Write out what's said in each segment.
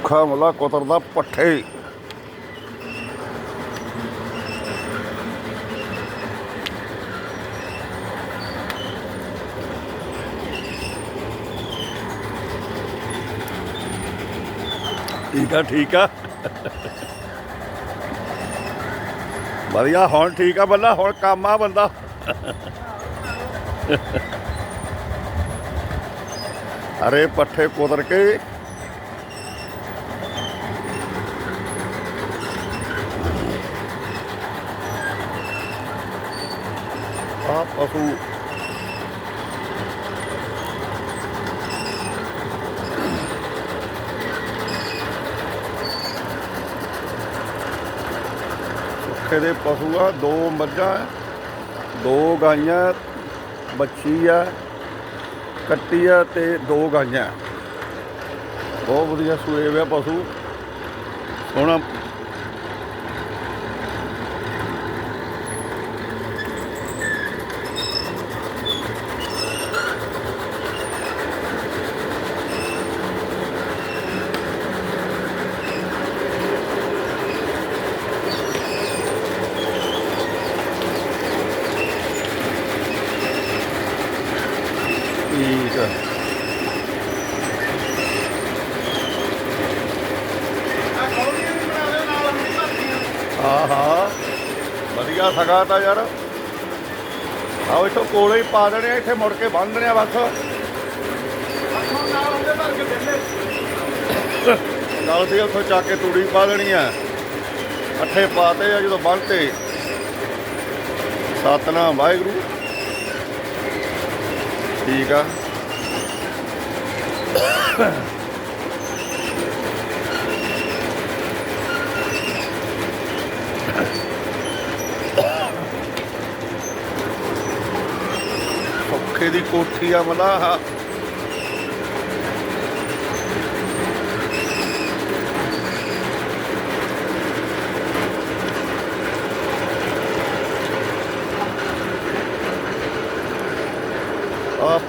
ਸੁੱਖਾ ਮਲਾ ਕੁਤਰਦਾ ਪੱਠੇ। ਠੀਕ ਆ ਠੀਕ ਆ। ਵਧੀਆ, ਹੁਣ ਠੀਕ ਆ ਬੱਲਾ ਹੁਣ ਕੰਮ ਆ ਬੰਦਾ। ਅਰੇ ਪੱਠੇ ਕੁਦਰ ਕੇ ਪਸ਼ੂ ਸੁੱਖੇ ਦੇ ਪਸ਼ੂ ਆ, ਦੋ ਮੱਝਾਂ ਦੋ ਗਾਈਆਂ ਬੱਚੀ ਆ, ਕੱਟੀ ਆ ਤੇ ਦੋ ਗਾਈਆਂ ਬਹੁਤ ਵਧੀਆ ਸੂਏ ਹੋਏ ਆ ਪਸ਼ੂ। ਹੁਣ ਠੀਕ ਆ। ਹਾਂ ਹਾਂ ਵਧੀਆ ਸਗਾ ਤਾਂ ਯਾਰ। ਆਓ ਇੱਥੋਂ ਕੋਲੇ ਹੀ ਪਾ ਦੇਣੇ ਆ, ਇੱਥੇ ਮੁੜ ਕੇ ਬੰਨ ਦੇਣੇ ਆ ਬਸ। ਨਾਲ ਦੀ ਉੱਥੋਂ ਚੱਕ ਕੇ ਤੂੜੀ ਪਾ ਦੇਣੀ ਆ। ਅੱਠੇ ਪਾਤੇ ਆ ਜਦੋਂ ਬੰਨਤੇ ਸਤਨਾਮ ਵਾਹਿਗੁਰੂ। ਠੀਕ ਆ। ਔਖੇ ਦੀ ਕੋਠੀ ਆ ਮਲਾਹ ਆ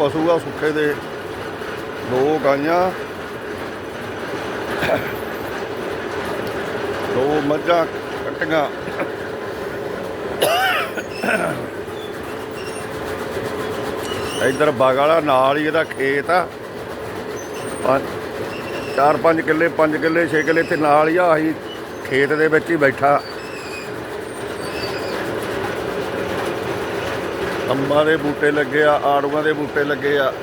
ਪਸ਼ੂ ਆ ਸੁੱਕੇ ਦੇ ਦੋ ਗਾਈਆਂ ਦੋ ਮੱਝਾਂ ਕੱਟੀਆਂ। ਇੱਧਰ ਬਾਗ ਵਾਲਾ ਨਾਲ ਹੀ ਇਹਦਾ ਖੇਤ ਆ। ਚਾਰ ਪੰਜ ਕਿੱਲੇ ਪੰਜ ਕਿੱਲੇ 6 ਕਿੱਲੇ ਤੇ ਨਾਲ ਹੀ ਆ ਆਹੀ ਖੇਤ ਦੇ ਵਿੱਚ ਹੀ ਬੈਠਾ। ਅੰਬਾਂ ਦੇ ਬੂਟੇ ਲੱਗੇ ਆ, ਆੜੂਆਂ ਦੇ ਬੂਟੇ ਲੱਗੇ ਆ।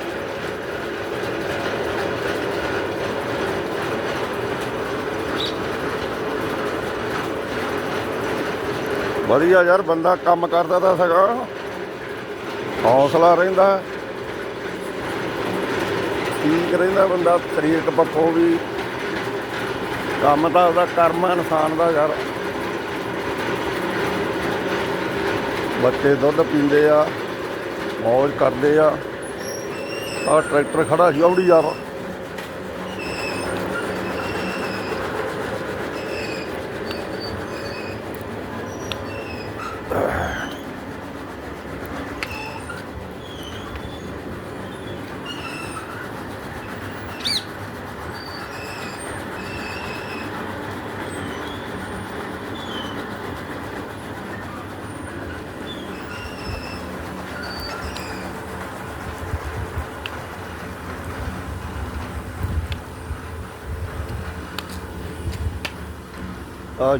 ਵਧੀਆ ਯਾਰ, ਬੰਦਾ ਕੰਮ ਕਰਦਾ ਤਾਂ ਸਗਾ ਹੌਸਲਾ ਰਹਿੰਦਾ। ਠੀਕ ਰਹਿੰਦਾ ਬੰਦਾ, ਸਰੀਰਕ ਪੱਖੋਂ ਵੀ। ਕੰਮ ਤਾਂ ਉਹਦਾ ਕਰਮ ਇਨਸਾਨ ਦਾ ਯਾਰ। ਬੱਚੇ ਦੁੱਧ ਪੀਂਦੇ ਆ ਮौज ਕਰਦੇ ਆ। ਆ ਟਰੈਕਟਰ ਖੜਾ ਸੀ ਆਉੜੀ ਯਾਰ।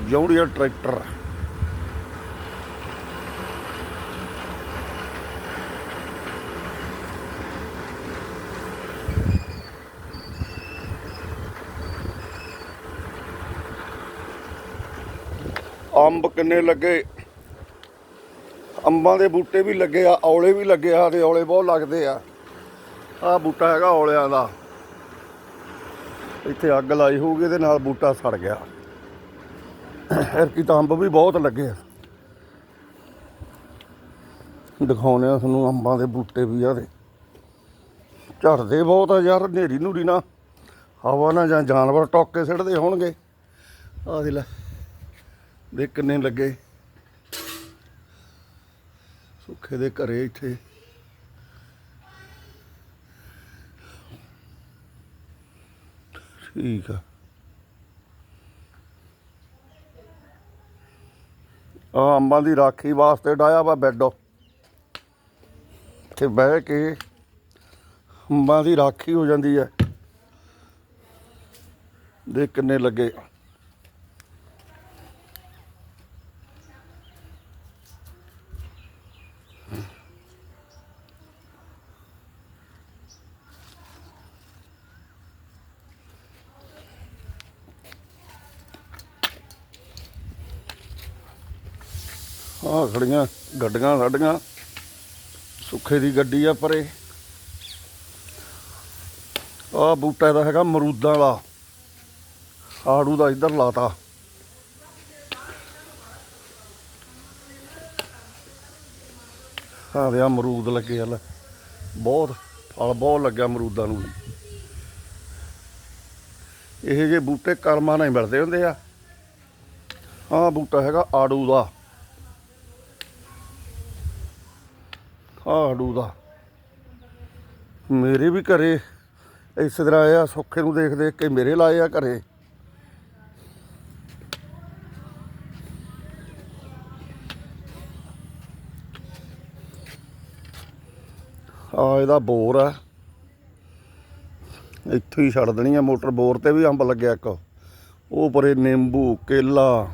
ਜੌਂਡੀਆ ਟਰੈਕਟਰ ਅੰਬ ਕਿੰਨੇ ਲੱਗੇ? ਅੰਬਾਂ ਦੇ ਬੂਟੇ ਵੀ ਲੱਗੇ ਆ, ਔਲੇ ਵੀ ਲੱਗੇ ਆ ਤੇ ਔਲੇ ਬਹੁਤ ਲੱਗਦੇ ਆ। ਆ ਬੂਟਾ ਹੈਗਾ ਔਲਿਆਂ ਦਾ। ਇੱਥੇ ਅੱਗ ਲਾਈ ਹੋਊਗੀ, ਇਹਦੇ ਨਾਲ ਬੂਟਾ ਸੜ ਗਿਆ। ਐਰਕੀ ਤਾਂ ਅੰਬ ਵੀ ਬਹੁਤ ਲੱਗੇ ਆ। ਦਿਖਾਉਣੇ ਆ ਤੁਹਾਨੂੰ ਅੰਬਾਂ ਦੇ ਬੂਟੇ ਵੀ ਆ ਦੇ। ਝੜਦੇ ਬਹੁਤ ਆ ਯਾਰ ਨੇਰੀ ਨੂਰੀ ਨਾ। ਹਵਾ ਨਾ ਜਾਂ ਜਾਨਵਰ ਟੋਕ ਕੇ ਸਿੱਟਦੇ ਹੋਣਗੇ। ਆ ਦੇ ਲੈ ਦੇ ਕਿੰਨੇ ਲੱਗੇ। ਸੁੱਖੇ ਦੇ ਘਰੇ ਇੱਥੇ। ਠੀਕ ਆ। ਆਹ ਅੰਬਾਂ ਦੀ ਰਾਖੀ ਵਾਸਤੇ ਡਾਇਆ ਵਾ ਬੈੱਡ। ਤੇ ਬਹਿ ਕੇ ਅੰਬਾਂ ਦੀ ਰਾਖੀ ਹੋ ਜਾਂਦੀ ਹੈ। ਦੇ ਕਿੰਨੇ ਲੱਗੇ। ਆ ਖੜੀਆਂ, ਗੱਡੀਆਂ ਸਾਡੀਆਂ। ਸੁੱਖੇ ਦੀ ਗੱਡੀ ਆ ਪਰੇ। ਆ ਬੂਟਾ ਦਾ ਹੈਗਾ ਮਰੂਦਾਂ ਦਾ ਆੜੂ ਦਾ ਇੱਧਰ ਲਾਤਾ। ਆ ਵਿਆ ਅਮਰੂਦ ਲੱਗੇ ਹਲ ਬਹੁਤ, ਫਲ ਬਹੁਤ ਲੱਗਿਆ ਅਮਰੂਦਾਂ ਨੂੰ ਇਹ ਜੇ ਬੂਟੇ ਕਰਮਾਂ ਨਾਲ ਹੀ ਮਿਲਦੇ ਹੁੰਦੇ ਆ। ਆ ਬੂਟਾ ਹੈਗਾ ਆੜੂ ਦਾ। ਆੜੂ ਦਾ। ਮੇਰੇ ਵੀ ਘਰੇ ਇਸ ਤਰ੍ਹਾਂ ਆਇਆ ਸੁੱਖੇ ਨੂੰ ਦੇਖ ਦੇਖ ਕੇ ਮੇਰੇ ਲਾਏ ਆ ਘਰੇ। ਆ ਇਹਦਾ ਬੋਰ ਆ। ਇੱਥੋਂ ਹੀ ਛੱਡ ਦੇਣੀ ਆ ਮੋਟਰ, ਬੋਰ ਤੇ ਵੀ ਅੰਬ ਲੱਗਿਆ ਇੱਕ। ਉਹ ਪਰੇ ਨਿੰਬੂ, ਕੇਲਾ,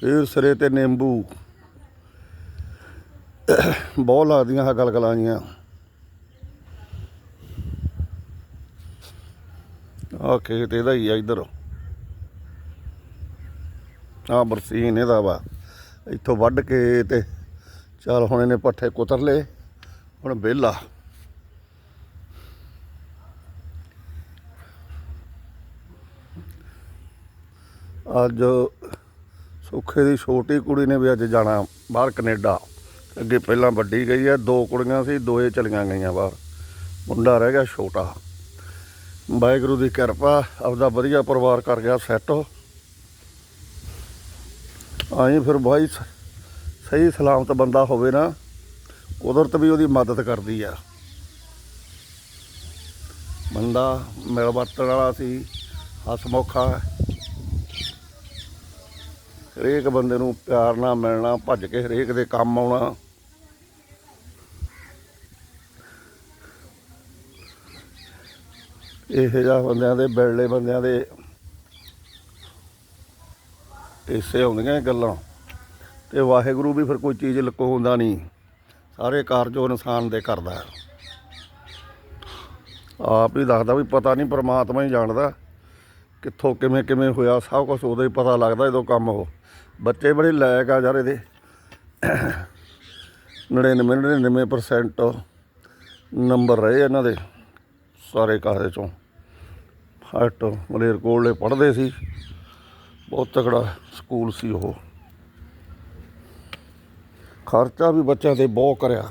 ਫਿਰ ਸਿਰੇ ਤੇ ਨਿੰਬੂ। ਬਹੁਤ ਲੱਗਦੀਆਂ ਆ ਗਲਗਲਾਂ ਜੀਆਂ। ਆ ਖੇਤ ਇਹਦਾ ਹੀ ਆ ਇੱਧਰ। ਆ ਬਰਸੀਨ ਇਹਦਾ ਵਾ। ਇੱਥੋਂ ਵੱਢ ਕੇ ਤੇ ਚੱਲ ਹੁਣ ਇਹਨੇ ਪੱਠੇ ਕੁਤਰ ਲਏ। ਹੁਣ ਵਿਹਲਾ। ਅੱਜ ਸੁੱਖੇ ਦੀ ਛੋਟੀ ਕੁੜੀ ਨੇ ਵੀ ਅੱਜ ਜਾਣਾ ਬਾਹਰ ਕੈਨੇਡਾ। ਅੱਗੇ ਪਹਿਲਾਂ ਵੱਡੀ ਗਈ ਹੈ ਦੋ ਕੁੜੀਆਂ ਸੀ ਦੋਏ ਚਲੀਆਂ ਗਈਆਂ ਬਾਹਰ। ਮੁੰਡਾ ਰਹਿ ਗਿਆ ਛੋਟਾ। ਵਾਹਿਗੁਰੂ ਦੀ ਕਿਰਪਾ, ਆਪਦਾ ਵਧੀਆ ਪਰਿਵਾਰ ਕਰ ਗਿਆ ਸੈੱਟ ਆਈ ਫਿਰ ਭਾਈ ਸ- ਸਹੀ ਸਲਾਮਤ ਬੰਦਾ ਹੋਵੇ ਨਾ, ਕੁਦਰਤ ਵੀ ਉਹਦੀ ਮਦਦ ਕਰਦੀ ਆ। ਬੰਦਾ ਮਿਲ ਵਰਤਣ ਵਾਲਾ ਸੀ, ਹਸਮੁਖਾ ਹਰੇਕ ਬੰਦੇ ਨੂੰ ਪਿਆਰ ਨਾਲ ਮਿਲਣਾ, ਭੱਜ ਕੇ ਹਰੇਕ ਦੇ ਕੰਮ ਆਉਣਾ। ਇਹੋ ਜਿਹਾ ਬੰਦਿਆਂ ਦੇ, ਬਿਰਲੇ ਬੰਦਿਆਂ ਦੇ ਇਸੇ ਹੁੰਦੀਆਂ ਗੱਲਾਂ। ਤੇ ਵਾਹਿਗੁਰੂ ਵੀ ਫਿਰ ਕੋਈ ਚੀਜ਼ ਲੁਕਾਉਂਦਾ ਨਹੀਂ। ਸਾਰੇ ਕਾਰਜ ਉਹ ਇਨਸਾਨ ਦੇ ਕਰਦਾ ਹੈ। ਆਪ ਹੀ ਦੱਸਦਾ ਵੀ ਪਤਾ ਨਹੀਂ, ਪਰਮਾਤਮਾ ਹੀ ਜਾਣਦਾ ਕਿੱਥੋਂ ਕਿਵੇਂ ਕਿਵੇਂ ਹੋਇਆ, ਸਭ ਕੁਝ ਉਦੋਂ ਹੀ ਪਤਾ ਲੱਗਦਾ ਜਦੋਂ ਕੰਮ ਹੋ ਬੱਚੇ ਬੜੇ ਲਾਇਕ ਆ ਯਾਰ ਇਹਦੇ। 99 99% ਨੰਬਰ ਰਹੇ ਇਹਨਾਂ ਦੇ ਸਾਰੇ ਕਾਸੇ ਚੋਂ। ਹਟ ਮਲੇਰਕੋਟਲੇ ਪੜ੍ਹਦੇ ਸੀ। ਬਹੁਤ ਤਕੜਾ ਸਕੂਲ ਸੀ ਉਹ। ਖਰਚਾ ਵੀ ਬੱਚਿਆਂ ਤੇ ਬਹੁਤ ਕਰਿਆ।